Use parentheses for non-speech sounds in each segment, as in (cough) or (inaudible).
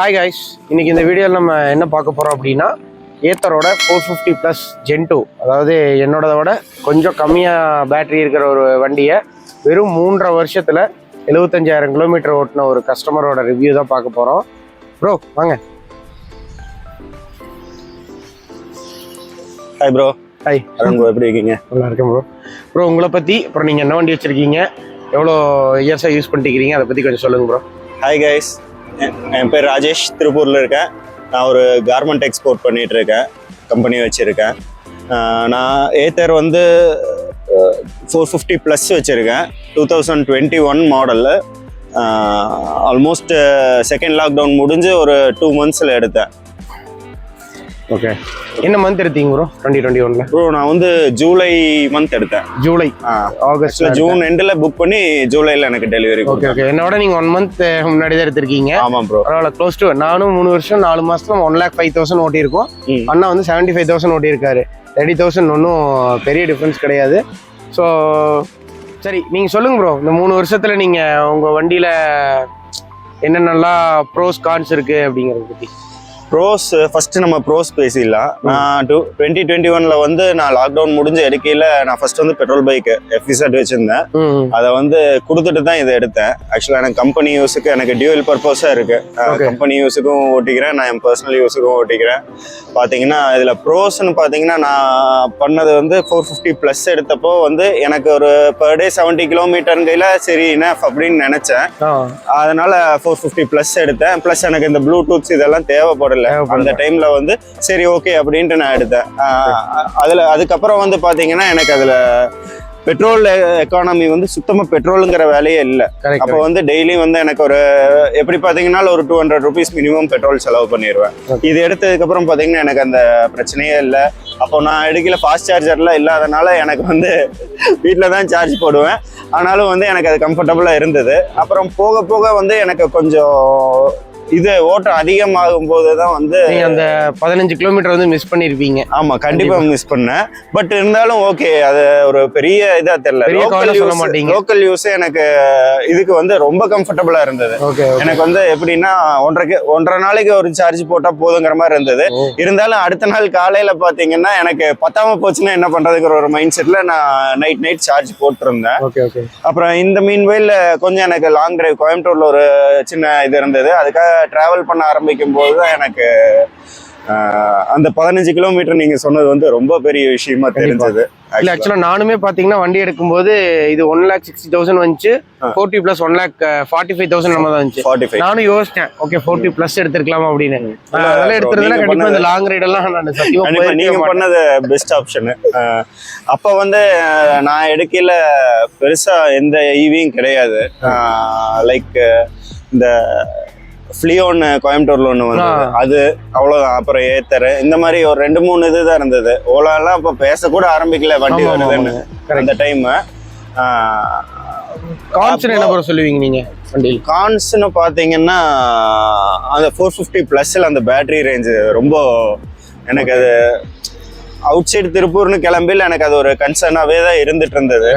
Hi guys இன்னைக்கு இந்த வீடியோவில் நம்ம என்ன பார்க்க போகிறோம் அப்படின்னா ஏத்தரோட four fifty plus gen two அதாவது என்னோடத விட கொஞ்சம் கம்மியாக பேட்டரி இருக்கிற ஒரு வண்டியை வெறும் மூன்றரை வருஷத்தில் எழுபத்தஞ்சாயிரம் கிலோமீட்டர் ஓட்டின ஒரு கஸ்டமரோட ரிவ்யூ தான் பார்க்க போகிறோம் ப்ரோ வாங்க. Hi bro hi Arun bro, எப்படி இருக்கீங்க? நல்லா இருக்கேன் ப்ரோ ப்ரோ உங்களை பற்றி அப்புறம் நீங்கள் என்ன வண்டி வச்சுருக்கீங்க? எவ்வளோ இயர்ஸாக யூஸ் பண்ணிக்கிறீங்க அதை பற்றி கொஞ்சம் சொல்லுங்கள் ப்ரோ ஹாய் கைஸ் என் பேர் ராஜேஷ் திருப்பூரில் இருக்கேன். நான் ஒரு கார்மெண்ட் எக்ஸ்போர்ட் பண்ணிகிட்ருக்கேன் கம்பெனி வச்சுருக்கேன். நான் ஏத்தர் வந்து ஃபோர் ஃபிஃப்டி ப்ளஸ் வச்சுருக்கேன். டூ தௌசண்ட் டுவெண்ட்டி ஒன் மாடலில் ஆல்மோஸ்ட் செகண்ட் லாக்டவுன் முடிஞ்சு ஒரு டூ மந்த்ஸில் எடுத்தேன். ஓகே என்ன மந்த் எடுத்தீங்க ப்ரோ டுவெண்ட்டி டுவெண்ட்டி ஒனில் ப்ரோ நான் வந்து ஜூலை மந்த் எடுத்தேன். ஜூலை ஆக்சுவலாக ஆகஸ்ட் ஜூன் எண்டில் புக் பண்ணி ஜூலையில் எனக்கு டெலிவரி ஓகே ஓகே என்னோட நீங்க ஒன் மந்த் முன்னாடி தான் எடுத்திருக்கீங்க. ஆமாம் ப்ரோ பரவாயில்ல க்ளோஸ் டு நானும் மூணு வருஷம் நாலு மாசத்துல ஒன் லேக் ஃபைவ் தௌசண்ட் ஓட்டியிருக்கோம். அண்ணா வந்து செவன்டி ஃபைவ் தௌசண்ட் ஓட்டியிருக்காரு. தேர்ட்டி தௌசண்ட் ஒன்றும் பெரிய டிஃப்ரென்ஸ் கிடையாது. ஸோ சரி நீங்க சொல்லுங்க ப்ரோ இந்த மூணு வருஷத்துல நீங்க உங்க வண்டியில என்னென்னலாம் ப்ரோஸ் கான்ஸ் இருக்கு அப்படிங்கறத பத்தி. ப்ரோஸ் ஃபர்ஸ்ட் நம்ம ப்ரோஸ் பேசிடலாம். நான் டூ டுவெண்ட்டி டுவெண்ட்டி ஒன்ல வந்து நான் லாக்டவுன் முடிஞ்ச எடுக்கையில நான் ஃபர்ஸ்ட் வந்து பெட்ரோல் பைக் எஃபிசட் வச்சிருந்தேன். அதை வந்து கொடுத்துட்டு தான் இதை எடுத்தேன். ஆக்சுவலாக எனக்கு கம்பெனி யூஸுக்கு எனக்கு டியூவல் பர்பஸாக இருக்கு. Okay. கம்பெனி யூஸுக்கும் ஓட்டிக்கிறேன் நான் என் பர்சனல் யூஸுக்கும் ஓட்டிக்கிறேன். பார்த்தீங்கன்னா இதில் ப்ரோஸ்னு பார்த்தீங்கன்னா நான் பண்ணது வந்து ஃபோர் ஃபிஃப்டி ப்ளஸ் எடுத்தப்போ வந்து எனக்கு ஒரு பர் டே செவன்ட்டி கிலோமீட்டருங்கையில் சரி enough அப்படின்னு நினச்சேன். அதனால ஃபோர் ஃபிஃப்டி ப்ளஸ் எடுத்தேன். ப்ளஸ் எனக்கு இந்த ப்ளூடூத்ஸ் இதெல்லாம் தேவைப்படல. தேவைப்படல. அந்த டைம்ல வந்து சரி ஓகே அப்படின்ட்டு நான் எடுத்தேன். அதுல அதுக்கப்புறம் வந்து பாத்தீங்கன்னா எனக்கு அதுல பெட்ரோல் எக்கானமி வந்து சுத்தமா பெட்ரோலுங்கிற வேலையே இல்லை. அப்போ வந்து டெய்லி வந்து எனக்கு ஒரு எப்படி பாத்தீங்கன்னா ஒரு two hundred rupees minimum petrol செலவு பண்ணிடுவேன். இது எடுத்ததுக்கு அப்புறம் பாத்தீங்கன்னா எனக்கு அந்த பிரச்சனையே இல்லை. அப்போ நான் எடுக்கல ஃபாஸ்ட் சார்ஜர்லாம் இல்லாதனால எனக்கு வந்து வீட்டில் தான் சார்ஜ் போடுவேன். ஆனாலும் வந்து எனக்கு அது கம்ஃபர்டபுளாக இருந்தது. அப்புறம் போக போக வந்து எனக்கு கொஞ்சம் இது ஓட்டம் அதிகமாகும் போது தான் வந்து அந்த பதினஞ்சு கிலோமீட்டர் வந்து மிஸ் பண்ணிருப்பீங்க. ஆமா கண்டிப்பா மிஸ் பண்ணேன் பட் இருந்தாலும் ஓகே அது ஒரு பெரிய இதா தெரியல. கவலை சொல்ல மாட்டீங்க. லோக்கல் யூஸ் எனக்கு இதுக்கு வந்து ரொம்ப கம்ஃபர்டபுளா இருந்தது. எனக்கு வந்து எப்படின்னா ஒன்றரை ஒன்றரை நாளைக்கு ஒரு சார்ஜ் போட்டா போதுங்கிற மாதிரி இருந்தது. இருந்தாலும் அடுத்த நாள் காலையில பாத்தீங்கன்னா எனக்கு பத்தாம போச்சுன்னா என்ன பண்றதுங்கிற ஒரு மைண்ட் செட்ல நான் நைட் நைட் சார்ஜ் போட்டிருந்தேன். அப்புறம் இந்த மீன் வயல்ல கொஞ்சம் எனக்கு லாங் டிரைவ் கோயம்புத்தூர்ல ஒரு சின்ன இது இருந்தது. அதுக்காக டிராவல் பண்ண ஆரம்பிக்கும் போது தான் எனக்கு அந்த பதினஞ்சு கிலோமீட்டர் நீங்க சொன்னது வந்து ரொம்ப பெரிய விஷயமா. தெரிஞ்சது. இல்ல ஆக்சுவலா நானுமே பாத்தீங்கன்னா வண்டி எடுக்கும்போது இது ஒன் லேக் சிக்ஸ்டி தௌசண்ட் வந்துச்சு. Forty plus one lakh forty five thousand நம்ம தான் வந்துச்சு. ஃபார்ட்டி ஃபைவ் நானும் யோசிச்சேன் ஓகே ஃபோர்ட்டி பிளஸ் எடுத்திருக்கலாமா அப்படின்னு. அதெல்லாம் நீங்க கண்டிப்பா இந்த லாங் ரைட் எல்லாம் நான் சத்தியமா நீங்க. பண்ணது பெஸ்ட் ஆப்ஷனு அப்ப வந்து நான் எடுக்கையில பெருசா எந்த ஈவியும் கிடையாது. லைக் இந்த ஃப்ளியோன்னு கோயம்புத்தூர்ல ஒன்று வந்தது. ஆ. அது அவ்வளோதான் அப்புறம் ஏத்தர் இந்த மாதிரி ஒரு ரெண்டு மூணு இது தான் இருந்தது. ஓலாலாம் இப்போ பேசக்கூட ஆரம்பிக்கல வண்டி வருதுன்னு. அந்த டைம் கான்சன் என்ன ப்ரோ சொல்லுவீங்க நீங்க வண்டியில்? கான்ஸ்னு பார்த்தீங்கன்னா அந்த ஃபோர் ஃபிஃப்டி ப்ளஸில் அந்த பேட்டரி ரேஞ்சு ரொம்ப எனக்கு அது அவுட் சைடு திருப்பூர்னு கிளம்பில எனக்கு அது ஒரு கன்சர்னாகவே தான் இருந்துட்டு இருந்தது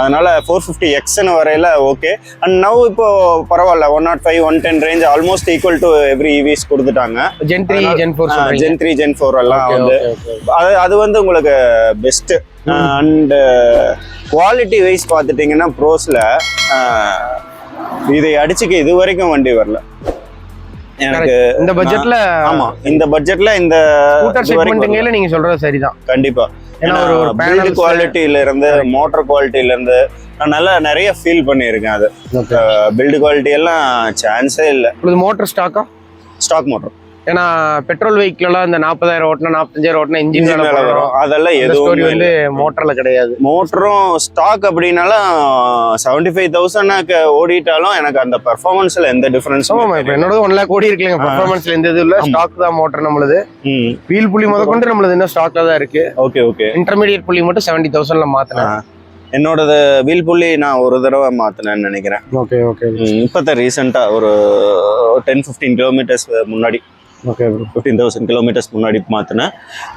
அதனால ஃபோர் ஃபிஃப்டி எக்ஸ்னு வரையில ஓகே அண்ட் நவ் இப்போ பரவாயில்ல one naught five one ten range almost equal to every EVs கொடுத்துட்டாங்க. Gen three gen four gen three gen four எல்லாம் வந்து. அது அது வந்து உங்களுக்கு பெஸ்ட்டு அண்ட் குவாலிட்டி வைஸ் பார்த்துட்டிங்கன்னா ப்ரோஸில் இதை அடிச்சுக்க இது வரைக்கும் வண்டி வரல. எனக்கு இந்த பட்ஜெட்ல ஆமா இந்த பட்ஜெட்ல இந்த ஸ்கூட்டர். செக்மெண்ட்டுங்கையில நீங்க சொல்றது சரிதான். கண்டிப்பா. ஏன்னா ஒரு- பில்டு panels- குவாலிட்டியில இருந்து மோட்டர் குவாலிட்டில இருந்து நான் நல்லா நிறைய ஃபீல் பண்ணியிருக்கேன் அது. பில்டு குவாலிட்டி எல்லாம் சான்ஸே இல்லை. மோட்டர் ஸ்டாக்கா ஸ்டாக் மோட்டர் ஏன்னா பெட்ரோல் வெஹிக்கிள் எல்லாம் இந்த நாற்பதாயிரம் ஓட்டினா நாற்பத்தஞ்சாயிரம் ஓட்டினா இன்ஜின் மேல வரும். அதெல்லாம் எதுவும் வந்து மோட்டர்ல கிடையாது. மோட்டரும் ஸ்டாக் அப்படின்னாலும் செவன்டி ஃபைவ் தௌசண்ட்க்கு ஓடிட்டாலும் எனக்கு அந்த பெர்ஃபார்மன்ஸ்ல எந்த டிஃபரன்ஸும் இப்ப என்னோட ஒன் லேக் ஓடி இருக்குல்ல பர்ஃபார்மன்ஸ்ல எந்த இது இல்ல. ஸ்டாக் தான் மோட்டர் நம்மளது. வீல் புள்ளி முத கொண்டு நம்மளது இன்னும் ஸ்டாக்ல தான் இருக்கு. Okay okay. இன்டர்மீடியட் புள்ளி மட்டும் செவன்டி தௌசண்ட்ல மாத்தினேன். என்னோடது வீல் புள்ளி நான் ஒரு தடவை மாத்தினேன்னு நினைக்கிறேன். Okay okay. இப்போதான் ரீசெண்டாக ஒரு டென் ஃபிஃப்டீன் கிலோமீட்டர்ஸ் முன்னாடி. ஓகே ஃபிஃப்டீன் தௌசண்ட் கிலோமீட்டர்ஸ் முன்னாடி மாற்றினேன்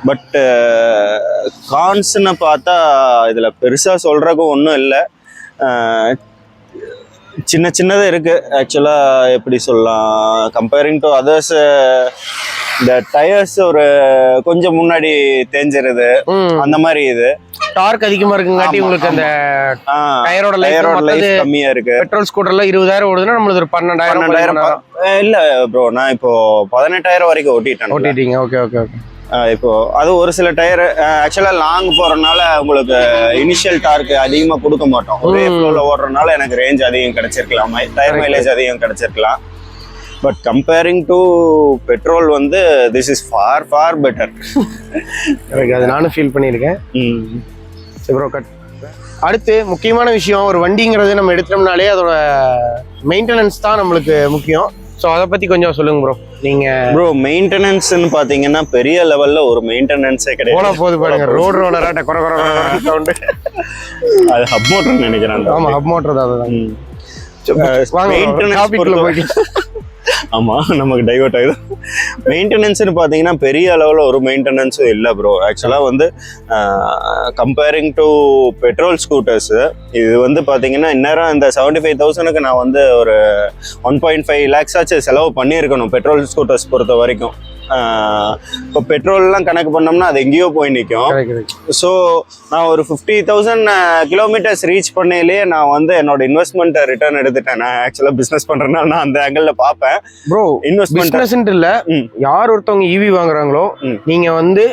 பட்டு கான்ஸ்னு uh, பார்த்தா இதில் பெருசாக சொல்கிறக்கும் ஒன்றும் இல்லை. Uh, சின்ன சின்னது இருக்கு. ஆக்சுவலா எப்படி சொல்லலாம் கம்பேரிங் டு அதர்ஸ் இந்த டயர்ஸ் ஒரு கொஞ்சம் முன்னாடி தேஞ்சிருது. அந்த மாதிரி இது. டார்க் அதிகமா இருக்குங்காட்டி உங்களுக்கு அந்த டயரோட டயரோட லைஃப் கம்மியா இருக்கு. பெட்ரோல் ஸ்கூட்டர்ல இருபதாயிரம் ஓடுதுன்னா நம்மளுக்கு ஒரு பன்னெண்டாயிரம் இல்ல ப்ரோ நான் இப்போ பதினெட்டாயிரம் வரைக்கும் ஓட்டிட்டேன். ஓட்டிட்டீங்க. ஓகே ஓகே ஓகே இப்போ அது ஒரு சில டயர் ஆக்சுவலா லாங் போறதுனால உங்களுக்கு இனிஷியல் டார்க் அதிகமா கொடுக்க மாட்டோம். ஒரே. ஃப்ளோல ஓடுறதுனால எனக்கு ரேஞ்ச் அதிகம் கிடைச்சிருக்கலாம். டயர். மைலேஜ் அதிகம் கிடைச்சிருக்கலாம். பட் கம்பேரிங் டு பெட்ரோல் வந்து this is far far better எனக்கு அது நானும் ஃபீல் பண்ணியிருக்கேன். சரி ப்ரோ கட் அடுத்து முக்கியமான விஷயம் ஒரு வண்டிங்கிறது நம்ம எடுத்தோம்னாலே அதோட மெயின்டெனன்ஸ் தான் நம்மளுக்கு முக்கியம். ஸோ அதை பத்தி கொஞ்சம் சொல்லுங்க ப்ரோ நீங்க ப்ரோ மெயின்டெனன்ஸ்னு பாத்தீங்கன்னா பெரிய லெவல்ல ஒரு மெயின்டெனன்ஸே கிடையாது. போது பாருங்க ரோடு ரோலராட்ட குறை குறை சவுண்டு அது ஹப் மோட்டர் நினைக்கிறேன் அந்த ஆமா ஹப் மோட்டர் தான் அதுதான். வாங்க Maintenance ஆமாம் ஆமா நமக்கு டைவர்ட் ஆகிடும் மெயின்டெனன்ஸ்னு பார்த்தீங்கன்னா பெரிய அளவில் ஒரு மெயின்டெனன்ஸும் இல்லை ப்ரோ ஆக்சுவலாக வந்து கம்பேரிங் டு பெட்ரோல் ஸ்கூட்டர்ஸ் இது வந்து பார்த்தீங்கன்னா இந்நேரம் இந்த செவன்டி ஃபைவ் தௌசண்ட்க்கு நான் வந்து ஒரு ஒன் பாயிண்ட் ஃபைவ் லேக்ஸ் செலவு பண்ணியிருக்கணும் பெட்ரோல் ஸ்கூட்டர்ஸ் பொறுத்த வரைக்கும். இப்போ பெட்ரோல்லாம் கணக்கு பண்ணோம்னா அது எங்கேயோ போய் நிற்கும் ஸோ நான் ஒரு ஃபிஃப்டி தௌசண்ட் கிலோமீட்டர்ஸ் ரீச் பண்ணையிலேயே நான் வந்து என்னோட இன்வெஸ்ட்மெண்ட்டை ரிட்டர்ன் எடுத்துட்டேன். நான் ஆக்சுவலாக பிஸ்னஸ் பண்ணுறேன்னா நான் அந்த ஆங்கிளில் பார்ப்பேன். ப்ரோ இன்வெஸ்ட்மெண்ட் இல்ல. யார் ஒருத்தவங்க ஈவி வாங்குறாங்களோ ம். நீங்க வந்து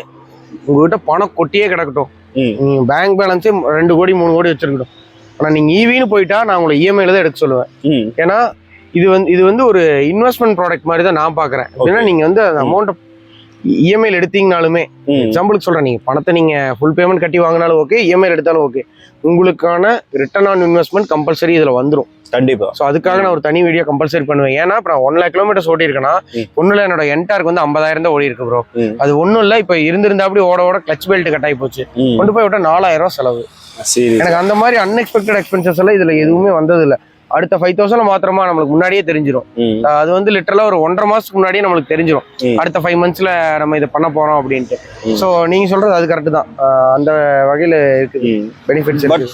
உங்ககிட்ட பணம் கொட்டியே கிடக்கட்டும். ம். நீங்க பேங்க் பேலன்ஸே ரெண்டு கோடி மூணு கோடி வச்சிருக்கட்டும். ஆனா நீங்க ஈவின்னு போயிட்டா நான் உங்களை இஎம்ஐல தான் எடுக்க சொல்லுவேன். ஏன்னா இது வந்து இது வந்து ஒரு இன்வெஸ்ட்மெண்ட் ப்ராடக்ட் மாதிரி தான் நான் பாக்குறேன். ஏன்னா நீங்க வந்து அந்த அமௌண்ட் இஎம்ஐல எடுத்தீங்கனாலுமே ம். எக்ஸாம்பிளுக்கு சொல்றேன் நீங்க பணத்தை நீங்க ஃபுல் பேமெண்ட் கட்டி வாங்கினாலும் ஓகே இஎம்ஐல எடுத்தாலும் ஓகே உங்களுக்கான ரிட்டர்ன் ஆன் இன்வெஸ்ட்மெண்ட் கம்பல்சரி இதுல வந்துரும். கண்டிப்பா. ஸோ அதுக்காக நான் ஒரு தனி வீடியோ கம்பல்சரி பண்ணுவேன். ஏன்னா இப்போ நான் ஒன் லேக் கிலோமீட்டர்ஸ் ஓடி இருக்கேன்னா ம். ஒன்றுல என்னோட என்டாருக்கு வந்து ஐம்பதாயிரம் தான் ஓடி இருக்கு ப்ரோ. அது ஒன்றும் இல்லை இப்போ இருந்திருந்தா அப்படி ஓட ஓட கிளச் பெல்ட் கட் ஆகி போச்சு கொண்டு போய் விட்டா நாலாயிரம் ரூபாய் செலவு. எனக்கு அந்த மாதிரி அன்எக்ஸ்பெக்டட் எக்ஸ்பென்சஸ் எல்லாம் இதுல எதுவுமே வந்தது இல்ல அடுத்த ஃபைவ் தௌசண்ட் மாத்திரமா நம்மளுக்கு முன்னாடியே தெரிஞ்சிடும் அது வந்து லிட்டரலா ஒரு ஒன்றரை மாசத்துக்கு முன்னாடியே நம்மளுக்கு தெரிஞ்சிடும். அடுத்த ஃபைவ் மந்த்ஸ்ல நம்ம இதை பண்ண போறோம் அப்படின்ட்டு. ஸோ நீங்க சொல்றது அது கரெக்ட் தான். அந்த வகையில இருக்குது பெனிஃபிட்ஸ் பட்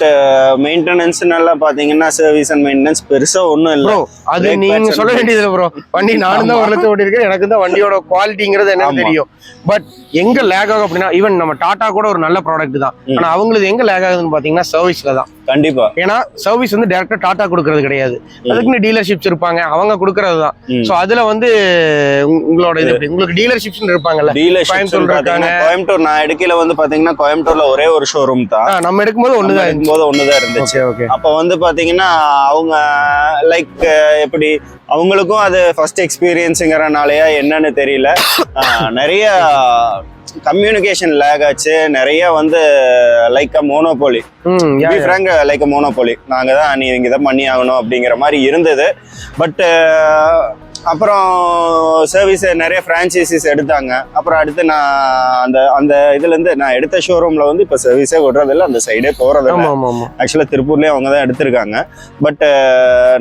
மெயின்டெனன்ஸ் எல்லாம் பாத்தீங்கன்னா சர்வீஸ் அண்ட் மெயின்டெனன்ஸ் பெருசா ஒண்ணும் இல்ல. அது நீங்க சொல்ல வேண்டியது இல்லை ப்ரோ வண்டி நானும் தான் ஒரு லட்சம் ஓடி இருக்கேன் எனக்கு தான் வண்டியோட குவாலிட்டிங்கிறது என்னன்னு. தெரியும். பட் எங்க லேக் ஆகும் அப்படின்னா ஈவன் நம்ம டாடா கூட ஒரு நல்ல ப்ராடக்ட் தான். ஆனா அவங்களுக்கு எங்க லேக் ஆகுதுன்னு பாத்தீங்கன்னா சர்வீஸ்ல தான். கண்டிப்பா. ஏன்னா சர்வீஸ் வந்து டேரக்டா டாடா கொடுக்கறது கிடையாது. அதுக்குன்னு டீலர்ஷிப்ஸ் இருப்பாங்க அவங்க கொடுக்கறது தான். சோ அதுல வந்து உங்க- உங்களோட இது? உங்களுக்கு டீலர்ஷிப்ஸ் இருப்பாங்கல்ல கோயம்புத்தூர்ல பாத்தீங்கன்னா கோயம்புத்தூர் நான் எடுக்கையில வந்து பாத்தீங்கன்னா கோயம்புத்தூர்ல ஒரே ஒரு ஷோரூம் தான். நம்ம எடுக்கும்போது ஒண்ணுதான் இருந்துச்சு. போது ஒண்ணுதான் இருந்துச்சு. ஓகே அப்ப வந்து பாத்தீங்கன்னா அவங்க லைக் எப்படி அவங்களுக்கும் அது ஃபர்ஸ்ட் எக்ஸ்பீரியன்ஸுங்கிறனாலயா என்னன்னு தெரியல. நிறைய கம்யூனிகேஷன் லேக் ஆச்சு. நிறைய வந்து like a monopoly. Frank like a monopoly நாங்க தான் நீ இங்க தான் பண்ணி ஆகணும் அப்படிங்கிற மாதிரி இருந்தது. பட் அப்புறம் சர்வீஸ் நிறைய ஃப்ரான்ச்சைசிஸ் எடுத்தாங்க. அப்புறம் அடுத்து நான் அந்த அந்த இதுல இருந்து நான் எடுத்த ஷோரூம்ல வந்து இப்ப சர்வீஸே விடுறதில்ல அந்த சைடே ஆமா ஆக்சுவலாக திருப்பூர்லேயும் அவங்க தான் எடுத்திருக்காங்க. பட்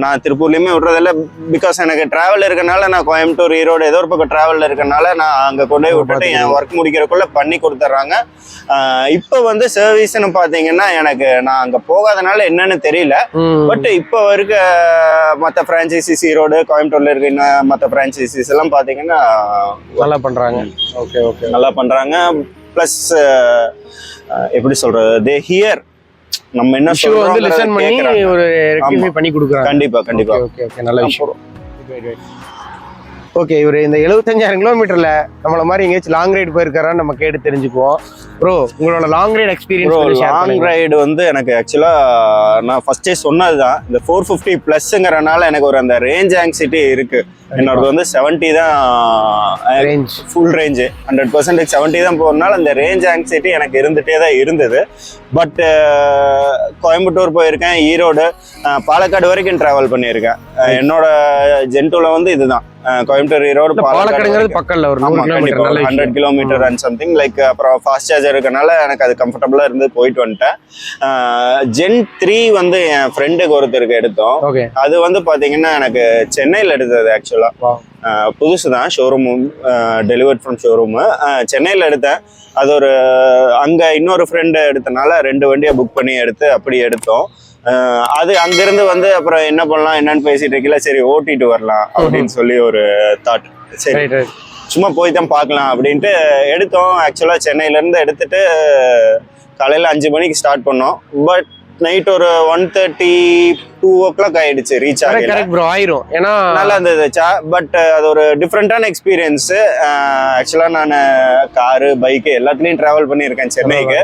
நான் திருப்பூர்லேயுமே விட்றதில்ல பிகாஸ் எனக்கு ட்ராவல் இருக்கனால நான் கோயம்புத்தூர் ஈரோடு ஏதோ ஒரு பக்கம் ட்ராவலில் இருக்கனால நான் அங்கே கொண்டு போய் விட்டுட்டு என் ஒர்க் முடிக்கிறதுக்குள்ள பண்ணி கொடுத்துட்றாங்க. இப்போ வந்து சர்வீஸ்னு பார்த்தீங்கன்னா எனக்கு நான் அங்கே போகாதனால என்னன்னு தெரியல. பட் இப்போ இருக்க மற்ற ஃப்ரான்ச்சைசிஸ் ஈரோடு கோயம்புத்தூர்ல இருக்க இன்னும் மற்ற ஃப்ரான்ச்சைசிஸ் எல்லாம் பார்த்தீங்கன்னா நல்லா பண்றாங்க. ஓகே ஓகே நல்லா பண்றாங்க. ப்ளஸ் எப்படி சொல்றது? தே ஹியர் நம்ம என்ன இஷ்யூ வந்து லிசன் பண்ணி. ஒரு ரெக்டிஃபை பண்ணி கொடுக்குறாங்க. கண்டிப்பா கண்டிப்பா. ஓகே ஓகே நல்ல விஷயம். ஓகே இவர் இந்த எழுபத்தஞ்சாயிரம் கிலோமீட்டர்ல நம்மள மாதிரி எங்கேயாச்சும் லாங் ரைடு போயிருக்காரான்னு நம்ம கேட்டு தெரிஞ்சுக்குவோம். ப்ரோ உங்களோட long ride bro experience long ride வந்து எனக்கு ஆக்சுவலா நான் ஃபர்ஸ்டே சொன்னதுதான். இந்த ஃபோர் ஃபிஃப்டி ப்ளஸ்ங்கிறனால எனக்கு ஒரு அந்த ரேஞ்ச் ஆங்ஸிட்டி இருக்கு. என்னோடது வந்து செவன்ட்டி தான் range full range hundred percentage seventy தான் போகிறனால அந்த ரேஞ்ச் ஆங்ஸைட்டி எனக்கு இருந்துகிட்டே தான் இருந்தது. பட் கோயம்புத்தூர் போயிருக்கேன் ஈரோடு பாலக்காடு வரைக்கும் ட்ராவல் பண்ணியிருக்கேன். என்னோட ஜென்டூல வந்து இதுதான். கோயம்புத்தூர் ஈரோடு பாலக்காடு பாலக்கடுங்கிறது. பக்கம்ல ஒரு hundred kilometre and something like அப்புறம் ஃபாஸ்ட் சார்ஜர் இருக்கனால எனக்கு அது கம்ஃபர்டபுளா இருந்து போயிட்டு வந்துட்டேன். ஜென் த்ரீ வந்து என் ஃப்ரெண்டுக்கு ஒருத்தருக்கு எடுத்தோம். அது வந்து பாத்தீங்கன்னா எனக்கு சென்னையில் எடுத்தது ஆக்சுவலா Wow. புதுசு தான் ஷோரூம் டெலிவர்ட் ஃப்ரம் ஷோரூமு சென்னையில் எடுத்தேன். அது ஒரு அங்கே இன்னொரு ஃப்ரெண்டு எடுத்தனால ரெண்டு வண்டியை புக் பண்ணி எடுத்து அப்படி எடுத்தோம். அது அங்கிருந்து வந்து அப்புறம் என்ன பண்ணலாம் என்னன்னு பேசிட்டு இருக்கல சரி ஓட்டிட்டு வரலாம் அப்படின்னு சொல்லி ஒரு தாட் சரி. சும்மா போய் தான் பார்க்கலாம் அப்படின்ட்டு எடுத்தோம். ஆக்சுவலாக சென்னையிலேருந்து எடுத்துட்டு காலையில் அஞ்சு மணிக்கு ஸ்டார்ட் பண்ணோம். பட் நைட் ஒரு one thirty two o'clock ஆயிடுச்சு ரீச் ஆகல. கரெக்ட் ப்ரோ ஆயிரும். ஏன்னா நல்லா இருந்தது பட் அது ஒரு டிஃப்ரெண்டான எக்ஸ்பீரியன்ஸு ஆக்சுவலாக நான் காரு பைக்கு எல்லாத்துலேயும் ட்ராவல் பண்ணியிருக்கேன் சென்னைக்கு.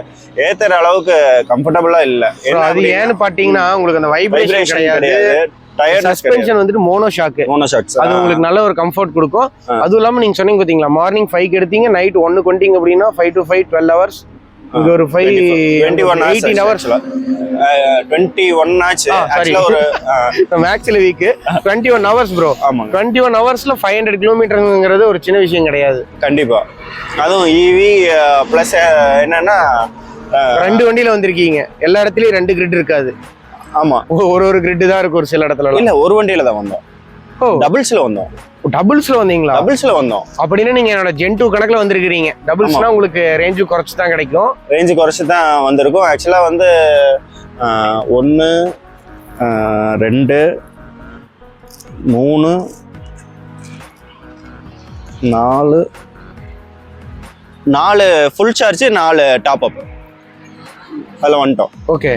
ஏத்துற அளவுக்கு கம்ஃபர்டபுளாக இல்லை. அது ஏன்னு பாத்தீங்கன்னா உங்களுக்கு அந்த வைப்ரேஷன் கிடையாது. கிடையாது. சஸ்பென்ஷன் வந்துட்டு மோனோ ஷாக்கு மோனோ ஷாக்ஸ் அது உங்களுக்கு நல்ல ஒரு கம்ஃபர்ட் கொடுக்கும். அதுவும் இல்லாம நீங்க சொன்னீங்க பாத்தீங்களா மார்னிங் ஃபைவ் எடுத்தீங்க நைட் ஒன்னு கொண்டீங்க அப்படின்னா five to five twelve hours இங்க ஒரு five twenty one eighteen hours twenty one ஆச்சு. ஆக்சுவலாக ஒரு மேக்ஸ்ல week twenty one hours bro ஆமாங்க. டுவெண்ட்டி ஒன் ஹவர்ஸ்ல ஃபைவ் ஹண்ட்ரட் கிலோமீட்டருங்கிறது ஒரு சின்ன விஷயம் கிடையாது. கண்டிப்பா. அதுவும் E ஈவி ப்ளஸ் என்னன்னா ரெண்டு வண்டியில வந்திருக்கீங்க. எல்லா இடத்துலயும் ரெண்டு கிரிட் இருக்காது. ஆமா. ஒ- ஒரு ஒரு கிரிட் தான் இருக்கும் ஒரு சில இடத்துல இல்ல ஒரு வண்டியில தான் வந்தோம். டபுள்ஸ்ல வந்தோம். டபுள்ஸ்ல வந்தீங்களா? டபுள்ஸ்ல வந்தோம். அப்படின்னா நீங்க என்னோட ஜென் டூ கணக்குல வந்திருக்கிறீங்க. டபுள்ஸ்னா உங்களுக்கு ரேஞ்சு குறைச்சு தான் கிடைக்கும். ரேஞ்சு குறைச்சு தான் வந்திருக்கோம். ஆக்சுவலா வந்து ஒன்று ரெண்டு மூணு நாலு நாலு ஃபுல் சார்ஜ் நாலு டாப் அப் அதில் வந்துட்டோம். ஓகே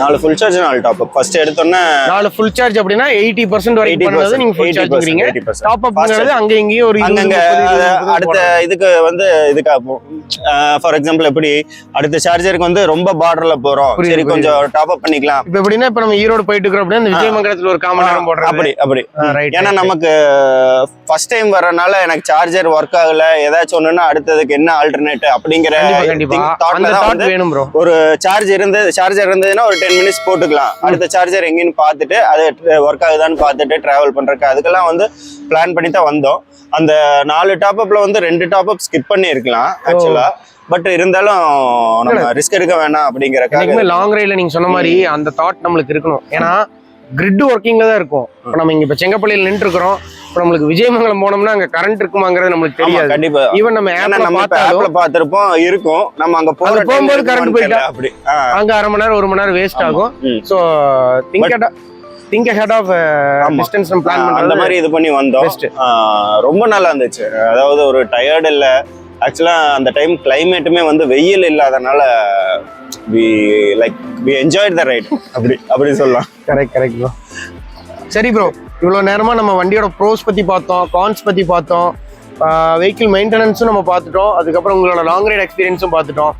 நாலு ஃபுல் சார்ஜ் நாலு டாப் அப் ஃபர்ஸ்ட் எடுத்தோன்னே நாலு ஃபுல் சார்ஜ் அப்படின்னா எயிட்டி பர்சன்ட் வரைக்கும் 80% பண்ணது நீங்க ஃபுல் 80% சார்ஜ்ங்கிறீங்க 80%. டாப் அப்ங்கிறது அங்க இங்கேயும் ஒரு அங்கங்க அடுத்த. இதுக்கு வந்து இதுக்காக ஃபார் எக்ஸாம்பிள் எப்படி அடுத்த சார்ஜருக்கு வந்து ரொம்ப பார்டர்ல போறோம். சரி கொஞ்சம் டாப் அப் பண்ணிக்கலாம். இப்ப எப்படின்னா இப்ப நம்ம ஈரோடு போயிட்டு இருக்கிறோம் அப்படின்னா இந்த விஜயமங்கலத்துல ஒரு காமன் நேரம் போடுறது. அப்படி அப்படி. ஏன்னா நமக்கு ஃபர்ஸ்ட் டைம் வர்றதுனால எனக்கு சார்ஜர் ஒர்க் ஆகல. ஏதாச்சும் ஒண்ணுன்னா அடுத்ததுக்கு என்ன ஆல்டர்னேட் அப்படிங்கிற ஒரு சார்ஜ் இருந்து சார்ஜர் இருந்ததுன்னா ஒரு டென் மினிட்ஸ் போட்டுக்கலாம். அடுத்த சார்ஜர் எங்கேன்னு பார்த்துட்டு அது ஒர்க் ஆகுதான்னு பார்த்துட்டு டிராவல் பண்றதுக்கு அதுக்கெல்லாம் வந்து பிளான் பண்ணி தான் வந்தோம். அந்த நாலு டாப் அப்ல வந்து ரெண்டு டாப் அப் ஸ்கிப் பண்ணி இருக்கலாம் ஆக்சுவலா பட் இருந்தாலும் நம்ம ரிஸ்க் எடுக்க வேணாம் அப்படிங்கறக்காக எனக்குமே லாங் ரைட்ல நீங்க சொன்ன மாதிரி அந்த தாட் நம்மளுக்கு இருக்கணும். ஏன்னா கிரிட் ஒர்க்கிங்ல தான் இருக்கும். இப்போ நம்ம இங்க இப்ப செங்கப்பள்ளியில் நின்று இருக்கிறோம். இப்போ நம்மளுக்கு விஜயமங்கலம் போனோம்னா அங்க கரண்ட் இருக்குமாங்கிறது நம்மளுக்கு தெரியாது. கண்டிப்பா. ஈவன் நம்ம ஏன்னா ஆப்ல நம்ம ஆப்ல பார்த்திருப்போம் இருக்கும். நம்ம அங்க போற போகும்போது current போயிட்டா? அப்படி. அங்க அரை மணி நேரம் ஒரு மணி நேரம் வேஸ்ட். ஆகும். So think at think head off. Distance plan அந்த பண்றது. மாதிரி இது பண்ணி வந்தோம். ரொம்ப நல்லா இருந்துச்சு. அதாவது ஒரு டயர்டு இல்ல. ஆக்சுவலா அந்த டைம் கிளைமேட்டுமே வந்து வெயில் இல்லாதனால we like we enjoy the ride அப்படி அப்படி சொல்லலாம். கரெக்ட் கரெக்ட் சரி ப்ரோ இவ்வளோ நேரமா நம்ம வண்டியோட ப்ரோஸ் பத்தி பார்த்தோம் கான்ஸ் பத்தி பார்த்தோம் வெஹிக்கிள் மெயின்டெனன்ஸும் நம்ம பார்த்துட்டோம். அதுக்கப்புறம் உங்களோட லாங் ரைட் எக்ஸ்பீரியன்ஸும் பார்த்துட்டோம்.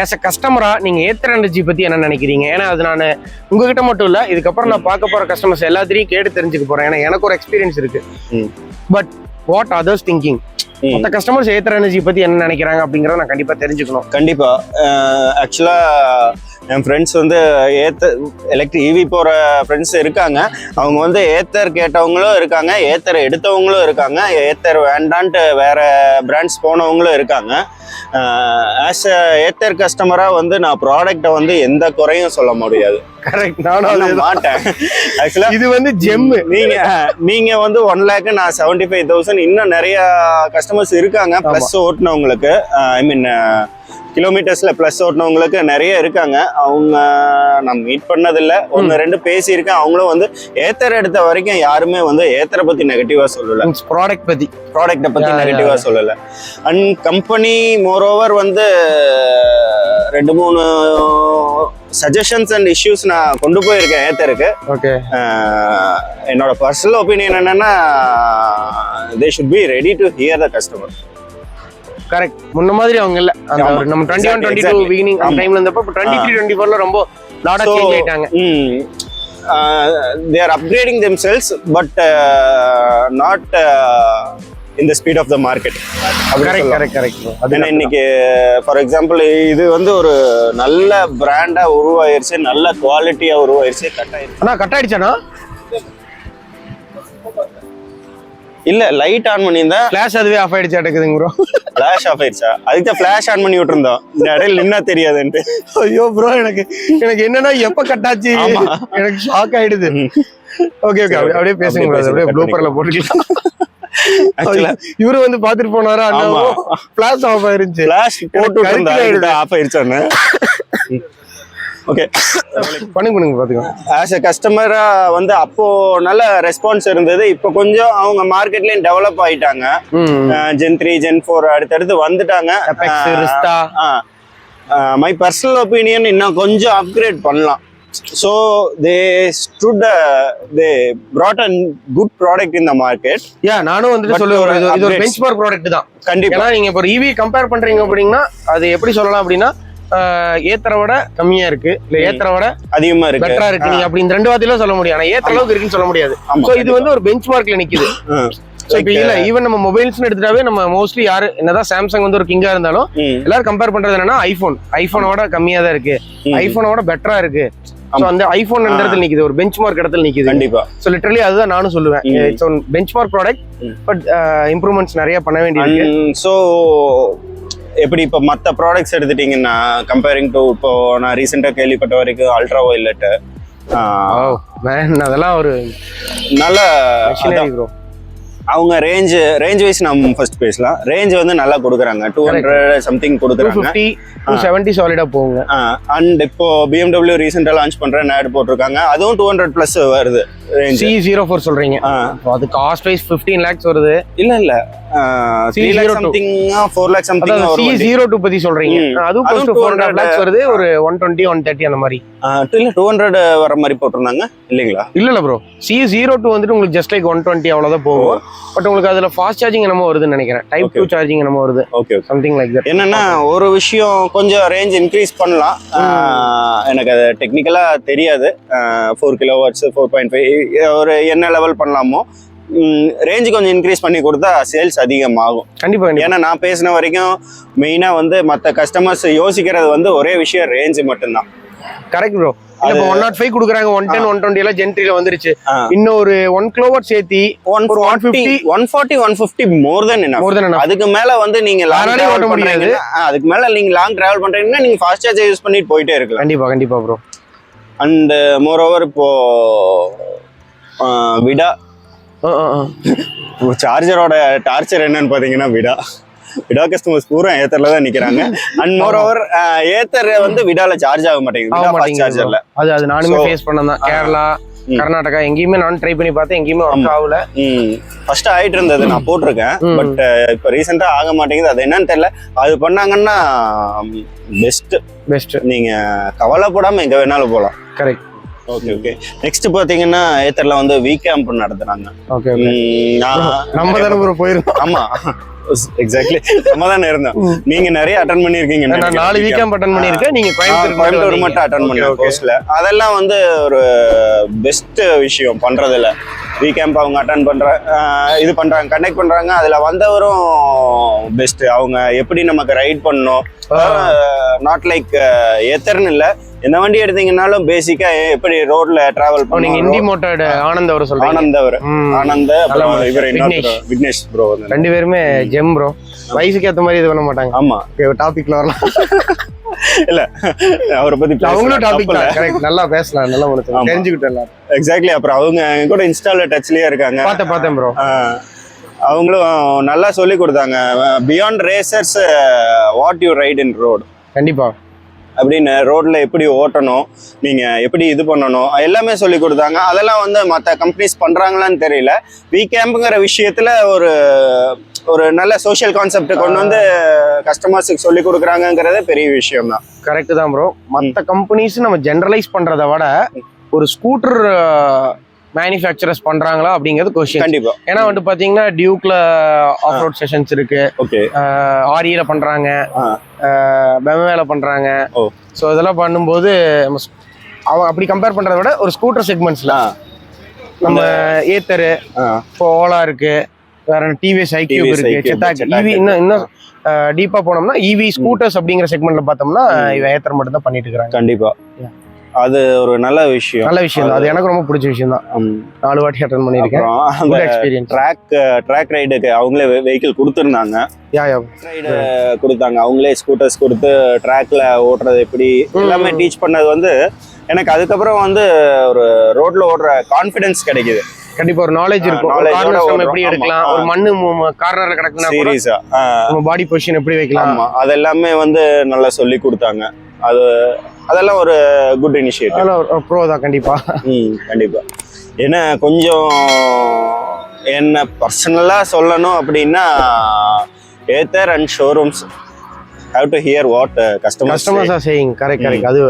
ஆஸ் அ கஸ்டமரா நீங்க ஏத்தர் எனர்ஜி பத்தி என்ன நினைக்கிறீங்க? ஏன்னா அது நான் உங்ககிட்ட மட்டும் இல்ல இதுக்கப்புறம் நான் பார்க்க போற கஸ்டமர்ஸ் எல்லாத்தையும் கேட்டு தெரிஞ்சுக்க போறேன். ஏன்னா எனக்கு ஒரு எக்ஸ்பீரியன்ஸ் இருக்கு. ம். But what others thinking. மற்ற கஸ்டமர்ஸ் ஏத்தர் எனர்ஜி பத்தி என்ன நினைக்கிறாங்க அப்படிங்கறத நான் கண்டிப்பா தெரிஞ்சுக்கணும். கண்டிப்பா. ஆக்சுவலா என் ஃப்ரெண்ட்ஸ் வந்து ஏத்த எலக்ட்ரிக் ஈவி போற ஃப்ரெண்ட்ஸ் இருக்காங்க. அவங்க வந்து ஏத்தர் கேட்டவங்களும் இருக்காங்க ஏத்தர் எடுத்தவங்களும் இருக்காங்க ஏத்தர் வேண்டான்ட்டு வேற பிராண்ட்ஸ் போனவங்களும் இருக்காங்க. ஆஸ் அ ஏத்தர் கஸ்டமரா வந்து நான் ப்ராடக்ட்டை வந்து எந்த குறையும் சொல்ல முடியாது. கரெக்ட் நானும் மாட்டேன். ஆக்சுவலா இது வந்து ஜெம்மு நீங்க நீங்க வந்து ஒன் லேக் நான் செவன்டி ஃபைவ் தௌசண்ட் இன்னும் நிறைய கஸ்டமர்ஸ் இருக்காங்க ப்ளஸ் ஓட்டுனவங்களுக்கு ஐ மீன் கிலோமீட்டர்ஸ்ல ப்ளஸ் ஓட்டுனவங்களுக்கு நிறைய இருக்காங்க. அவங்க நான் மீட் பண்ணதில்ல. ஒன்று ரெண்டு பேசியிருக்கேன். அவங்களும் வந்து ஏத்தர் எடுத்த வரைக்கும் யாருமே வந்து ஏத்தரை பத்தி நெகட்டிவா சொல்லல. ப்ராடக்ட் பத்தி. ப்ராடக்ட்டை பத்தி Yeah, yeah, நெகட்டிவா சொல்லல. அண்ட் கம்பெனி மோரோவர் வந்து ரெண்டு மூணு சஜஷன்ஸ் அண்ட் இஷ்யூஸ் நான் கொண்டு போயிருக்கேன் ஏத்தருக்கு. ஓகே என்னோட பர்சனல் ஒப்பீனியன் என்னன்னா they should be ready to hear the customer correct முன்ன மாதிரி அவங்க இல்ல. நம்ம twenty one twenty two. Beginning. டைம்ல இருந்தப்போ டுவெண்ட்டி த்ரீ டுவெண்ட்டி ஃபோர்ல ரொம்ப லாடா So, சேஞ்ச் ஆயிட்டாங்க. They are upgrading them cells but not in the speed of the market correct correct ஏன்னா இன்னைக்கு ஃபார் எக்ஸாம்பிள் இது வந்து ஒரு நல்ல பிராண்டா உருவாயிருச்சு நல்ல குவாலிட்டியா உருவாயிருச்சு கட் ஆயிருச்சு அண்ணா கட் ஆயிடுச்சாண்ணா இல்ல லைட் ஆன் பண்ணியிருந்தா ஃபிளாஷ் அதுவே ஆஃப் ஆயிடுச்சு அடக்குதுங்க ப்ரோ ஃபிளாஷ் ஆஃப் ஆயிருச்சா அதுக்கு ஃபிளாஷ் ஆன் பண்ணி விட்டுருந்தோம். இந்த இடையில நின்னா தெரியாதுன்ட்டு. ஐயோ ப்ரோ எனக்கு எனக்கு என்னன்னா எப்ப கட் ஆச்சு ஆமா. எனக்கு ஷாக் ஆயிடுது. ஓகே ஓகே அப்படியே பேசுங்க அப்படியே ப்ளூப்பர்ல போட்டுக்கலாம். இவரு வந்து பாத்துட்டு போனாரா. ஃபிளாஷ் ஆஃப் ஆயிருச்சு ஃபிளாஷ் போட்டு அதுக்கு ஆஃப் ஆயிருச்சான்னு ஓகே பண்ணுங்க பண்ணுங்க பாத்துக்கோங்க ஆஸ் எ கஸ்டமரா வந்து அப்போ நல்ல ரெஸ்பான்ஸ் இருந்தது. இப்போ கொஞ்சம் அவங்க மார்க்கெட்லயும் டெவலப் ஆயிட்டாங்க. ஜென் த்ரீ ஜென் ஃபோர் அடுத்தடுத்து வந்துட்டாங்க. மை பர்சனல் ஒப்பீனியன் இன்னும் கொஞ்சம் அப்கிரேட் பண்ணலாம். So they should they brought a good product in the market yeah நானும் வந்துட்டு But சொல்லுவேன் ஒரு இது இது ஒரு upgrades. பெஞ்ச் மார்க் ப்ராடக்ட் தான். கண்டிப்பா. ஏன்னா நீங்க இப்போ ஒரு இவி கம்பேர் பண்றீங்க அப்படின்னா அது எப்படி சொல்லலாம் அப்படின்னா ஆஹ், ஏத்தரை விட கம்மியா இருக்கு இல்ல ஏத்தரை விட அதிகமா இருக்கு. பெட்டரா இருக்கு. நீங்க அப்படி இந்த ரெண்டு வார்த்தையில சொல்ல முடியும். ஆனா ஏத்த அளவுக்கு இருக்குன்னு சொல்ல முடியாது. ஆமா, சோ இது வந்து ஒரு பெஞ்ச் மார்க்ல நிக்குது. ம். சோ இப்போ இல்ல ஈவன் நம்ம மொபைல்ஸ்னு எடுத்துட்டாவே நம்ம மோஸ்ட்லி யாரு என்னதான் சாம்சங் வந்து ஒரு கிங்கா இருந்தாலும் ம். எல்லாரும் கம்பேர் பண்றது என்னன்னா ஐபோன் ஐபோனோட கம்மியா தான் இருக்கு. ம். ஐபோனோட பெட்டரா இருக்கு. அந்த ஐபோன் இடத்துல நிக்குது ஒரு பெஞ்ச் மார்க் இடத்துல நிக்குது. கண்டிப்பா. ஸோ லிட்டரலி அதுதான் நானும் சொல்லுவேன். It's one benchmark product. But improvements நிறைய பண்ண வேண்டியிருக்கு. ஸோ எப்படி இப்போ மற்ற ப்ராடக்ட்ஸ் எடுத்துட்டீங்கன்னா கம்பேரிங் டு இப்போ நான் ரீசெண்டாக கேள்விப்பட்ட வரைக்கும் அல்ட்ரா மேன் அதெல்லாம் ஒரு நல்ல அவங்க ரேஞ்ச் ரேஞ்ச் வைஸ் நம்ம ஃபர்ஸ்ட் பேசலாம். ரேஞ்ச் வந்து நல்லா கொடுக்குறாங்க. டூ ஹண்ட்ரட் சம்திங் கொடுக்குறாங்க. செவன்ட்டி சாலிடா போகுங்க. அண்ட் இப்போ BMW ரீசெண்டாக லான்ச் பண்றேன் ஆட் போட்டிருக்காங்க. அதுவும் டூ ஹண்ட்ரட் ப்ளஸ் வருது ரேஞ்ச் சி ஜீரோ ஃபோர் சொல்றீங்க. அது காஸ்ட் வைஸ் ஃபிஃப்டீன் லேக்ஸ் வருது. இல்ல இல்ல. C02. Something four lakh something C zero two பத்தி சொல்றீங்க. அதுவும் ஃபோர் ஹண்ட்ரட் 200 லேக்ஸ் வருது. ஒரு ஒன் டுவெண்ட்டி ஒன் தேர்ட்டி அந்த மாதிரி. இல்ல டூ ஹண்ட்ரட் வர மாதிரி போட்டிருந்தாங்க. இல்லைங்களா? இல்ல இல்ல ப்ரோ சி ஜீரோ டூ வந்துட்டு உங்களுக்கு ஜஸ்ட் லைக் ஒன் டுவெண்ட்டி அவ்வளவுதான் போகும். பட் உங்களுக்கு அதுல ஃபாஸ்ட் சார்ஜிங் என்னமோ வருதுன்னு நினைக்கிறேன். டைப். டூ சார்ஜிங் என்னமோ வருது. ஓகே சம்திங் லைக் தட் என்னன்னா ஒரு விஷயம் கொஞ்சம் ரேஞ்ச் இன்க்ரீஸ் பண்ணலாம். ஆஹ் எனக்கு அது டெக்னிக்கலா தெரியாது. Four kilo watts four point five ஒரு என்ன லெவல் பண்ணலாமோ ரேஞ்ச் கொஞ்சம் இன்க்ரீஸ் பண்ணி கொடுத்தா சேல்ஸ் அதிகமாகும். கண்டிப்பா கண்டிப்பா. ஏன்னா நான் பேசின வரைக்கும் மெயினா வந்து மற்ற கஸ்டமர்ஸ் யோசிக்கிறது வந்து ஒரே விஷயம் ரேஞ்ச் மட்டும்தான். கரெக்ட் ப்ரோ இப்போ ஒன் நாட் ஃபைவ் கொடுக்குறாங்க. ஒன் டென் ஒன் டுவெண்ட்டி எல்லாம் ஜென்ட்ரில வந்துருச்சு. இன்னும் ஒரு ஒன் கிலோவாட் சேர்த்தி ஒன் ஒரு forty one forty one fifty more than என்ன மோர் தென் அதுக்கு மேல வந்து நீங்க லாங் ஓட்ட முடியாது. அதுக்கு மேல நீங்க லாங் டிராவல் பண்றீங்கன்னா நீங்க ஃபாஸ்ட் சார்ஜ் யூஸ் பண்ணிட்டு போயிட்டே இருக்கலாம். கண்டிப்பா கண்டிப்பா ப்ரோ அண்ட் மோர் ஓவர் இப்போ விடா. சார்ஜரோட (laughs) டார்ச்சர் என்னன்னு பாத்தீங்கன்னா விடா. விடா கஸ்டமர்ஸ் பூரா ஏத்தர்ல தான் நிக்கிறாங்க. அண்ட் மோர் ஓவர் ஏத்தர் வந்து விடால சார்ஜ் ஆக மாட்டேங்குது. சார்ஜர்ல. அது அது நானுமே ஃபேஸ் பண்ணதான் கேரளா. கர்நாடகா எங்கேயுமே நான் ட்ரை பண்ணி பார்த்தேன். எங்கேயுமே ஒர்க் ஆகல. ஃபர்ஸ்ட் ஆயிட்டு இருந்தது நான் போட்டிருக்கேன். பட் இப்போ ரீசெண்டா ஆக மாட்டேங்குது. அது என்னன்னு தெரியல. அது பண்ணாங்கன்னா பெஸ்ட் பெஸ்ட் நீங்க கவலைப்படாம எங்க வேணாலும் போகலாம் கரெக்ட் ஓகே ஓகே நெக்ஸ்ட் பாத்தீங்கன்னா ஏத்தர்ல வந்து வீக் கேம்ப் நடத்துறாங்க. ஓகே நம்ம போயிருக்கோம் ஆமா. எக்ஸாக்ட்லி நம்ம தானே இருந்தோம் நீங்க நிறைய அட்டன் பண்ணிருக்கீங்க நான் நாலு வீக்கெண்ட் அட்டன் பண்ணியிருக்கேன். நீங்க கோயம்புத்தூர் கோயம்புத்தூர் மட்டும் அட்டன் பண்ணேன் கோர்ஸ்ல அதெல்லாம் வந்து ஒரு பெஸ்ட் விஷயம் பண்றதுல வீ கேம்ப் அவங்க அட்டன் பண்ற ஆஹ் இது பண்றாங்க கனெக்ட் பண்றாங்க. அதுல வந்தவரும் பெஸ்ட் அவங்க எப்படி நமக்கு ரைட் பண்ணணும்? நாட் லைக் ஏத்தர்னு இல்ல. எந்த வண்டி எடுத்தீங்கன்னாலும் பேசிக்கா எப்படி ரோட்ல டிராவல் இண்டி பண்ணுவோம் மோட்டர்டு ஆனந்த் அவர் சொல்றீங்க. ஆனந்த் அவர். ஆனந்த் அப்புறம். இவர் விக்னேஷ். ப்ரோ ரெண்டு பேருமே ஜெம் ப்ரோ வயசுக்கு ஏத்த மாதிரி இது பண்ண மாட்டாங்க. ஆமா. டாபிக்ல வரலாம். இல்ல அவரை பத்தி அவங்களும் டாபிக் நல்லா பேசலாம் நல்லா ஆமா. தெரிஞ்சுக்கிட்டேன் எக்ஸாக்ட்லி அப்புறம் அவங்க கூட இன்ஸ்டால டச்லயே இருக்காங்க. பார்த்தேன் பார்த்தேன் ப்ரோ அவங்களும் நல்லா சொல்லி கொடுத்தாங்க. Beyond racers what you ride in road கண்டிப்பா. அப்படின்னு ரோட்ல எப்படி ஓட்டணும் நீங்க எப்படி இது பண்ணணும் எல்லாமே சொல்லி கொடுத்தாங்க. அதெல்லாம் வந்து மற்ற கம்பெனிஸ் பண்றாங்களான்னு தெரியல. வி கேம்புங்கிற விஷயத்துல ஒரு ஒரு நல்ல சோஷியல் கான்செப்ட் கொண்டு வந்து கஸ்டமர்ஸுக்கு சொல்லி கொடுக்குறாங்கங்கிறதே பெரிய விஷயம் தான் கரெக்ட் தான் ப்ரோ மற்ற கம்பெனிஸ் நம்ம ஜெனரலைஸ் பண்றத விட ஒரு ஸ்கூட்டர் மேனுஃபேக்சரஸ் பண்றாங்களா அப்படிங்கிறது கொஸ்டின் கண்டிப்பா. ஏன்னா வந்து பாத்தீங்கன்னா டியூக்ல ஆஃப் ரோட் செஷன்ஸ் இருக்கு. ஓகே. ஆரியில பண்றாங்க. பெமவேல பண்றாங்க. ஸோ இதெல்லாம் பண்ணும்போது அவன் அப்படி கம்பேர் பண்றத விட ஒரு ஸ்கூட்டர் செக்மெண்ட்ஸ்ல நம்ம ஏத்தரு இப்போ ஓலா இருக்கு. வேற டிவிஎஸ் TVS இருக்கு Chetak. இவி இன்னும் இன்னும் டீப்பா போனோம்னா இவி ஸ்கூட்டர்ஸ் அப்படிங்கிற செக்மெண்ட்ல பார்த்தோம்னா இவன் ஏத்தர் மட்டும் தான் பண்ணிட்டு இருக்காங்க கண்டிப்பா. அது ஒரு நல்ல விஷயம். நல்ல விஷயம் தான் அது எனக்கு ரொம்ப பிடிச்ச விஷயம் தான். நாலு வாட்டி அட்டன் பண்ணியிருக்கேன். எக்ஸ்பீரியன்ஸ் ட்ராக் ட்ராக் ரைடுக்கு அவங்களே வெஹிக்கிள் கொடுத்துருந்தாங்க. ரைடு கொடுத்தாங்க. அவங்களே ஸ்கூட்டர்ஸ் கொடுத்து ட்ராக்ல ஓட்டுறது எப்படி. எல்லாமே டீச் பண்ணது வந்து எனக்கு அதுக்கப்புறம் வந்து ஒரு ரோட்ல ஓடுற கான்ஃபிடன்ஸ் கிடைக்குது. கண்டிப்பா ஒரு நாலேஜ் இருக்கும். கார்னர்ஸ் நம்ம எப்படி. எடுக்கலாம்? ஒரு மண்ணு கார்னர்ல கிடக்குனா கூட சீரியஸா நம்ம பாடி பொசிஷன் எப்படி வைக்கலாம்? ஆமா அதெல்லாமே வந்து நல்லா சொல்லி கொடுத்தாங்க. அது அதெல்லாம் ஒரு குட் இனிஷியேட்டிவ் அதெல்லாம் ப்ரோ தான் கண்டிப்பாக ம் கண்டிப்பா. ஏன்னா கொஞ்சம் என்ன பர்சனலா சொல்லணும் அப்படின்னா Ather and showrooms have to hear what customers customers are saying correct correct அது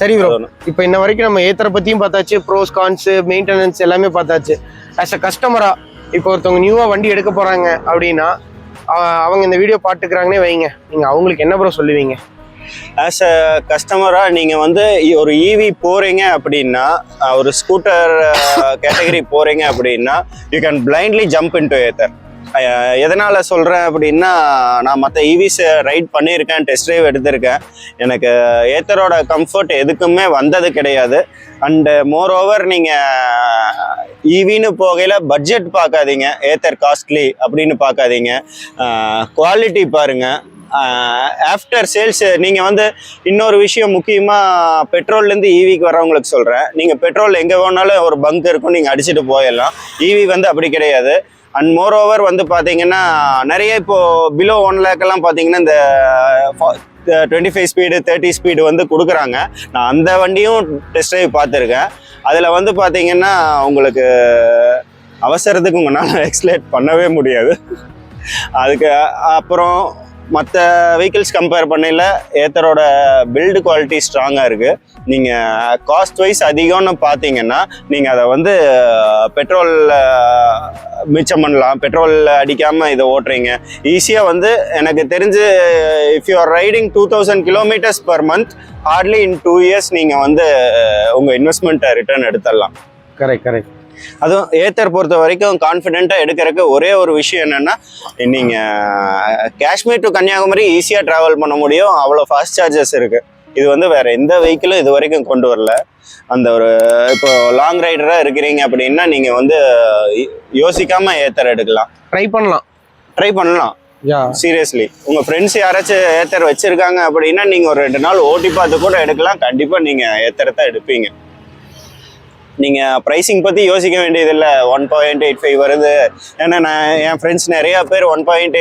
சரி ப்ரோ இப்போ இன்ன வரைக்கும் நம்ம ஏத்தரை பத்தியும் பார்த்தாச்சு ப்ரோஸ் கான்ஸ் மெயின்டெனன்ஸ் எல்லாமே பார்த்தாச்சு. ஆஸ் அ கஸ்டமரா இப்போ ஒருத்தவங்க நியூவா வண்டி எடுக்க போறாங்க அப்படின்னா அவங்க இந்த வீடியோ பாட்டுக்கிறாங்கன்னே வைங்க. நீங்க அவங்களுக்கு என்ன ப்ரோ சொல்லுவீங்க? ஆஸ் அ கஸ்டமராக நீங்கள் வந்து ஒரு ஈவி போகிறீங்க அப்படின்னா ஒரு ஸ்கூட்டர் கேட்டகரி போகிறீங்க அப்படின்னா you can blindly jump into Ather எதனால் சொல்கிறேன் அப்படின்னா நான் மற்ற ஈவிஸ் ரைட் பண்ணியிருக்கேன் டெஸ்ட் ட்ரைவ் எடுத்திருக்கேன். எனக்கு ஏத்தரோட கம்ஃபர்ட் எதுக்குமே வந்தது கிடையாது. அண்டு மோர் ஓவர் நீங்கள் ஈவின்னு போகையில் பட்ஜெட் பார்க்காதீங்க. ஏத்தர் காஸ்ட்லி அப்படின்னு பார்க்காதீங்க. குவாலிட்டி பாருங்கள் ஆஃப்டர் சேல்ஸ் நீங்கள் வந்து இன்னொரு விஷயம் முக்கியமாக பெட்ரோல்லேருந்து ஈவிக்கு வரவங்களுக்கு சொல்கிறேன் நீங்கள் பெட்ரோல் எங்கே வேணாலும் ஒரு பங்க் இருக்கும் நீங்கள் அடிச்சுட்டு போயிடலாம். ஈவி வந்து அப்படி கிடையாது. அண்ட் மோர் ஓவர் வந்து பார்த்தீங்கன்னா நிறைய இப்போது பிலோ ஒன் லேக்கெல்லாம் பார்த்தீங்கன்னா இந்த twenty five speed thirty speed வந்து கொடுக்குறாங்க. நான் அந்த வண்டியும் டெஸ்ட் ட்ரைவ் பார்த்துருக்கேன். அதில் வந்து பார்த்தீங்கன்னா உங்களுக்கு அவசரத்துக்கு உங்களால் எக்ஸ்லேட் (laughs) பண்ணவே முடியாது. அதுக்கு அப்புறம் மற்ற வெஹிக்கிள்ஸ் கம்பேர் பண்ணையில் ஏத்தரோட பில்டு குவாலிட்டி ஸ்ட்ராங்காக இருக்குது நீங்கள் காஸ்ட் வைஸ் அதிகம்னு பார்த்தீங்கன்னா நீங்கள் அதை வந்து பெட்ரோல் மிச்சம் பண்ணலாம். பெட்ரோல் அடிக்காமல் இதை ஓட்டுறீங்க. ஈஸியாக வந்து எனக்கு தெரிஞ்சு if you are riding two thousand kilometres per month hardly in two years நீங்கள் வந்து உங்கள் இன்வெஸ்ட்மெண்ட்டை ரிட்டர்ன் எடுத்துடலாம். கரெக்ட் கரெக்ட் அதுவும் ஏத்தர் பொறுத்த வரைக்கும் கான்ஃபிடென்ட்டாக எடுக்கிறதுக்கு ஒரே ஒரு விஷயம் என்னன்னா நீங்கள் காஷ்மீர் டு கன்னியாகுமரி ஈஸியாக ட்ராவல் பண்ண முடியும். அவ்வளோ ஃபாஸ்ட் சார்ஜஸ் இருக்கு. இது வந்து வேற எந்த வெஹிக்கிளும் இது வரைக்கும் கொண்டு வரல. அந்த ஒரு இப்போ லாங் ரைடராக இருக்கிறீங்க அப்படின்னா நீங்கள் வந்து யோசிக்காம ஏத்தர் எடுக்கலாம். ட்ரை பண்ணலாம். ட்ரை பண்ணலாம். சீரியஸ்லி உங்கள் ஃப்ரெண்ட்ஸ் யாராச்சும் ஏத்தர் வச்சிருக்காங்க அப்படின்னா நீங்கள் ஒரு ரெண்டு நாள் ஓட்டி பார்த்து கூட எடுக்கலாம். கண்டிப்பாக நீங்கள் ஏத்தரை தான் எடுப்பீங்க. நீங்கள் ப்ரைஸிங் பற்றி யோசிக்க வேண்டியதில்லை. ஒன் பாயிண்ட் எயிட் ஃபைவ் வருது. ஏன்னா நான் என் ஃப்ரெண்ட்ஸ் நிறையா பேர் one point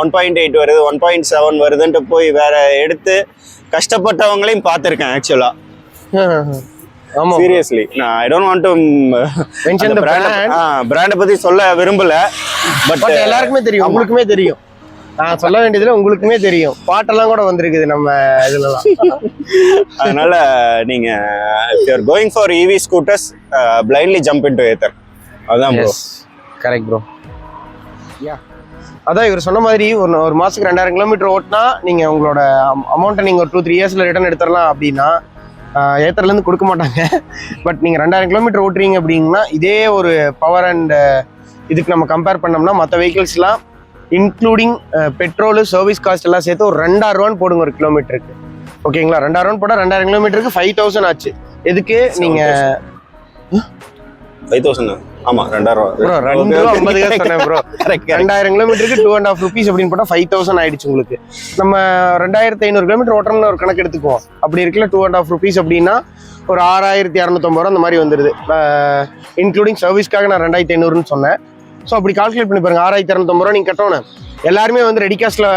one point eight வருது ஒன் பாயிண்ட் செவன் வருதுன்ட்டு போய் வேற எடுத்து கஷ்டப்பட்டவங்களையும் பார்த்துருக்கேன் ஆக்சுவலாக ஆமா சீரியஸ்லி நான் I don't want to brand. பிராண்டை பற்றி சொல்ல விரும்பல பட் பட் எல்லாருக்குமே தெரியும் உங்களுக்குமே தெரியும். நான் சொல்ல வேண்டியதுல உங்களுக்குமே தெரியும். பாட்டெல்லாம் கூட வந்திருக்குது நம்ம இதுலலாம். அதனால நீங்க you are going for EV scooters blindly jump into Ather அதுதான் ப்ரோ கரெக்ட் ப்ரோ யா அதான் இவர் சொன்ன மாதிரி ஒரு ஒரு மாசத்துக்கு ரெண்டாயிரம் கிலோமீட்டர் ஓட்டினா நீங்க உங்களோட அமௌண்ட்டை நீங்க ஒரு டூ த்ரீ இயர்ஸ்ல ரிட்டர்ன் எடுத்துடலாம் அப்படின்னா ஆஹ், ஏத்தர்ல இருந்து கொடுக்க மாட்டாங்க. பட் நீங்க ரெண்டாயிரம் கிலோமீட்டர் ஓட்டுறீங்க அப்படின்னா இதே ஒரு பவர் அண்ட் இதுக்கு நம்ம கம்பேர் பண்ணோம்னா மற்ற வெஹிக்கிள்ஸ்லாம் இன்க்ளூடிங் பெட்ரோலு சர்வீஸ் காஸ்ட் எல்லாம் சேர்த்து ஒரு ரெண்டாயிரம் ரூபான்னு போடுங்க ஒரு கிலோமீட்டருக்கு ஓகேங்களா ரெண்டாயிரம் ரூபான்னு போட்டால் ரெண்டாயிரம் கிலோமீட்டருக்கு ஃபைவ் தௌசண்ட் ஆச்சு. எதுக்கு? நீங்க ஃபைவ் தௌசண்ட் ஆமா ரெண்டாயிரம் ப்ரோ ரெண்டு ரூபா ஐம்பது காசு சொன்னேன் ப்ரோ ரெண்டாயிரம் கிலோமீட்டருக்கு டூ அண்ட் ஆஃப் ருபீஸ் அப்படின்னு போட்டால் ஃபைவ் தௌசண்ட் ஆயிடுச்சு உங்களுக்கு. நம்ம ரெண்டாயிரத்தி ஐநூறு கிலோமீட்டர் ஓட்டுறோம்னு ஒரு கணக்கு எடுத்துக்குவோம். அப்படி இருக்குல்ல டூ அண்ட் ஆஃப் ருபீஸ் அப்படின்னா ஒரு ஆறாயிரத்தி இரநூத்தம்பது ரூபா அந்த மாதிரி வந்துடுது இன்க்ளூடிங் சர்வீஸ்க்காக நான் ரெண்டாயிரத்தி ஐநூறுன்னு சொன்னேன். ஸோ அப்படி கால்குலேட் பண்ணி பாருங்க. ஆறாயிரத்தி இரநூத்தம்பது ரூபா நீங்கள் கட்டணும் எல்லாருமே வந்து ரெடி காஸ்ட்ல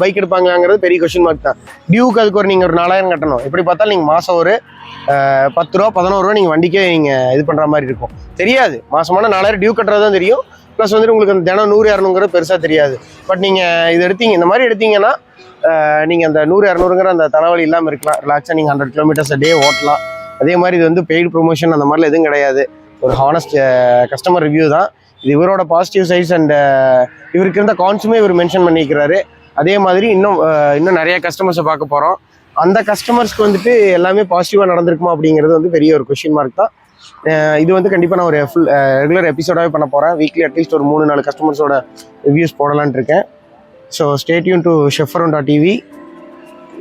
பைக் எடுப்பாங்கங்கிறது பெரிய கொஸ்டின் மார்க் தான். டியூக்கு அதுக்கு ஒரு நீங்கள் ஒரு நாலாயிரம் கட்டணும். எப்படி பார்த்தாலும் நீங்கள் மாதம் ஒரு பத்து ரூபா பதினோரு ரூபா நீங்கள் வண்டிக்கே நீங்கள் இது பண்ணுற மாதிரி இருக்கும். தெரியாது. மாசமான நாலாயிரம் டியூ கட்டுறது தான் தெரியும். ப்ளஸ் வந்துட்டு உங்களுக்கு அந்த தினம் நூறு இரநூங்கிறது பெருசாக தெரியாது. பட் நீங்கள் இது எடுத்தீங்க இந்த மாதிரி எடுத்தீங்கன்னா நீங்கள் அந்த நூறு இரநூறுங்கிற அந்த தலைவலி இல்லாமல் இருக்கலாம். ரிலாக்ஸாக நீங்கள் ஹண்ட்ரட் கிலோமீட்டர்ஸ் டே ஓட்டலாம். அதே மாதிரி இது வந்து பெய்டு ப்ரொமோஷன் அந்த மாதிரிலாம் எதுவும் கிடையாது. ஒரு ஹானஸ்ட் கஸ்டமர் ரிவ்யூ தான். இது இவரோட பாசிட்டிவ் சைட்ஸ் அண்ட் இவருக்கு இருந்த கான்ஸுமே இவர் மென்ஷன் பண்ணிக்கிறாரு. அதே மாதிரி இன்னும் uh, இன்னும் நிறைய கஸ்டமர்ஸை பார்க்க போகிறோம் அந்த கஸ்டமர்ஸ்க்கு வந்துட்டு எல்லாமே பாசிட்டிவாக நடந்திருக்குமா அப்படிங்கிறது வந்து பெரிய ஒரு கொஷின் மார்க் தான். Uh, இது வந்து கண்டிப்பாக நான் ஒரு ஃபுல் ரெகுலர் எபிசோடாகவே பண்ண போகிறேன் வீக்லி அட்லீஸ்ட் ஒரு மூணு நாலு கஸ்டமர்ஸோட ரிவ்யூஸ் போடலான்ட்டு இருக்கேன். ஸோ ஸ்டேட்யூன் டு ஷெஃபரோண்டா டிவி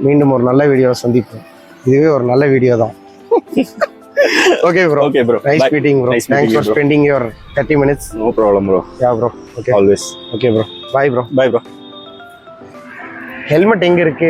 மீண்டும் ஒரு நல்ல வீடியோவை சந்திப்போம். இதுவே ஒரு நல்ல வீடியோ தான். (laughs) Okay bro okay bro nice meeting bro thanks for spending your 30 minutes no problem bro yeah bro okay always okay bro bye bro bye bro helmet எங்க இருக்கு?